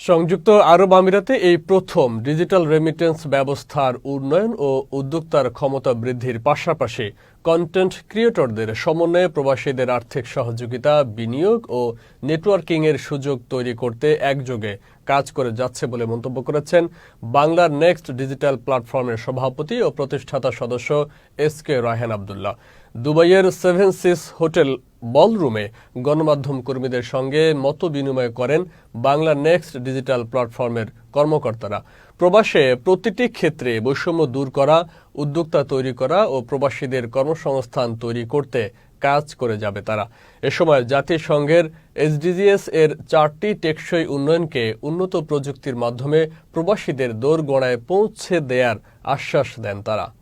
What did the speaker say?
সংযুক্ত আরব আমিরাতে এই প্রথম ডিজিটাল রেমিটেন্স ব্যবস্থার উন্নয়ন ও উদ্যোক্তার ক্ষমতা বৃদ্ধির পাশাপাশি কন্টেন্ট ক্রিয়েটরদের সমন্বয়ে প্রবাসীদের আর্থিক সহযোগিতা, বিনিয়োগ ও নেটওয়ার্কিংয়ের সুযোগ তৈরি করতে একযোগে কাজ করে যাচ্ছে বলে মন্তব্য করেছেন বাংলার নেক্সট ডিজিটাল প্ল্যাটফর্মের সভাপতি ও প্রতিষ্ঠাতা সদস্য এস কে রায়হান আবদুল্লাহ। দুবাইয়ের সেভেন সিস হোটেল বলরুমে গণমাধ্যম কর্মীদের সঙ্গে মত বিনিময় করেন বাংলা নেক্সট ডিজিটাল প্ল্যাটফর্মের কর্মকর্তারা। প্রবাসে প্রতিটি ক্ষেত্রে বৈষম্য দূর করা, উদ্যোক্তা তৈরি করা ও প্রবাসীদের কর্মসংস্থান তৈরি করতে কাজ করে যাবে তারা। এ সময় জাতিসংঘের এসডিজিএস এর চারটি টেকসই উন্নয়নকে উন্নত প্রযুক্তির মাধ্যমে প্রবাসীদের দোরগোড়ায় পৌঁছে দেয়ার আশ্বাস দেন তারা।